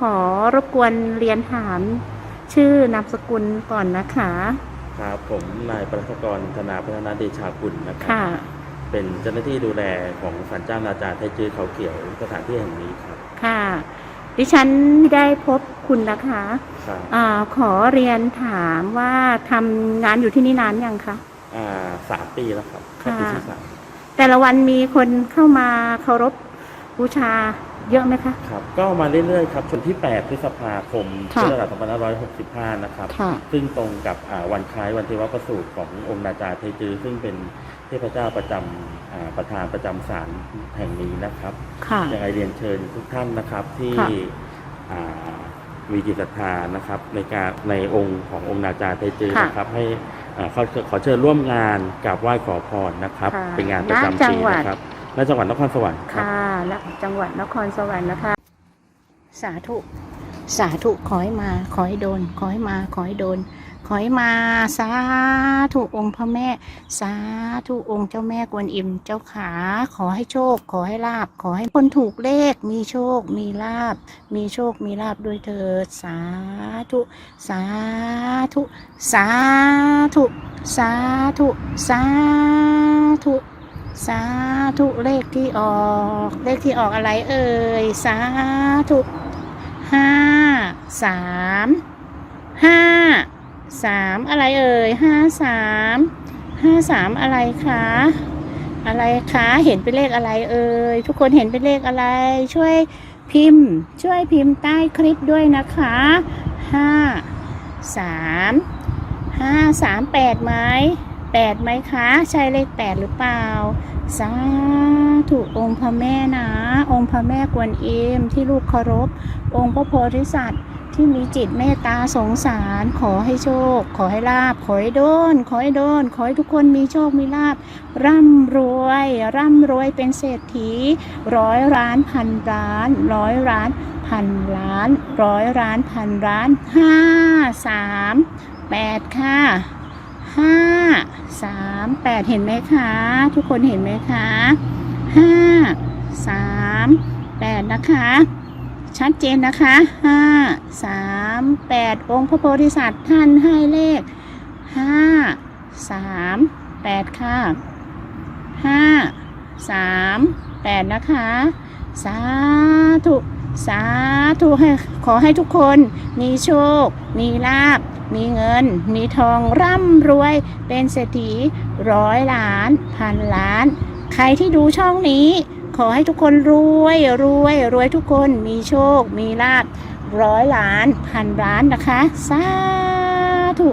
ขอรบกวนเรียนถามชื่อนามสกุลก่อนนะคะ ครับผมนายประภกรธนาพัฒนาเดชากุลนะครัค่ะ เป็นเจ้าหน้าที่ดูแลของศาลเจ้านาจาไทยจื้อเขาเขียวสถานที่แห่งนี้ครับค่ะ ดิฉันได้พบคุณนะคะครับอาขอเรียนถามว่าทำงานอยู่ที่นี่นานยังคะ อ่าสามปีแล้วครับเข้าค่ะปีที่สามแต่ละวันมีคนเข้ามาเคารพบูชา เยอะไหมคะ ครับก็มาเรื่อยๆครับจนที่ 8 พฤษภาคมค่ะพุทธศักราช2565 นะครับ ค่ะ ซึ่งตรงกับอ่าวันคล้ายวันเทวประสูติขององค์นาจาไทยจื้อซึ่งเป็นเทพเจ้าประจำอ่าประธานประจำศาลแห่งนี้นะครับค่ะ ยังไงเรียนเชิญทุกท่านนะครับที่ค่ะ อ่ามีจิตศรัทธานะครับ ในการในองค์ขององค์นาจาไทยจือนะครับ ให้อ่าขอขอเชิญร่วมงานกราบไหว้ขอพรนะครับ ค่ะเป็นงานประณจำจัปีงหวัดนะครับ ณจังหวัดนครสวรรค์ครับ ค่ะและจังหวัดนครสวรรค์นะคะ สาธุ สาธุขอให้มา ขอให้โดน ขอให้มา ขอให้โดน ขอให้มา สาธุองค์พระแม่ สาธุองค์เจ้าแม่กวนอิมเจ้าขา ขอให้โชค ขอให้ลาบ ขอให้คนถูกเลข มีโชค มีลาบ มีโชค มีลาบด้วยเถิด สาธุ สาธุ สาธุ สาธุ สาธุ สาธุเลขที่ออก เลขที่ออกอะไรเอ่ย สาธุห้าสามห้าสามอะไรเอ่ยห้าสามห้าสามอะไรคะอะไรคะเห็นเป็นเลขอะไรเอ่ยทุกคนเห็นเป็นเลขอะไร ช่วยพิมพ์ ช่วยพิมพ์ใต้คลิปด้วยนะคะห้าสามห้าสามแปดไหม แปดไหมคะ ใช่เลขแปดหรือเปล่าสาธุองค์พระแม่นะ องค์พระแม่กวนอิมที่ลูกเคารพ องค์พระโพธิสัตว์ที่มีจิตเมตตาสงสารขอให้โชค ขอให้ลาบขอให้โดน ขอให้โดน ขอให้ทุกคนมีโชคมีลาบ ร่ำรวย ร่ำรวยเป็นเศรษฐี ร้อยล้านพันล้าน ร้อยล้านพันล้าน ร้อยล้านพันล้านห้าสามแปดค่ะ ห้าสามแปดเห็นไหมคะ ทุกคนเห็นไหมคะห้าสามแปดนะคะ ชัดเจนนะคะห้าสามแปดองค์พระโพธิสัตว์ท่านให้เลขห้าสามแปดค่ะห้าสามแปดนะคะ สาธุ สาธุให้ขอให้ทุกคนมีโชค มีลาบ มีเงิน มีทองร่ำรวย เป็นเศรษฐีร้อยล้าน พันล้าน ใครที่ดูช่องนี้ ขอให้ทุกคนรวยรวยรวยทุกคนมีโชค มีลาบร้อยล้าน พันล้านนะคะ สาธุ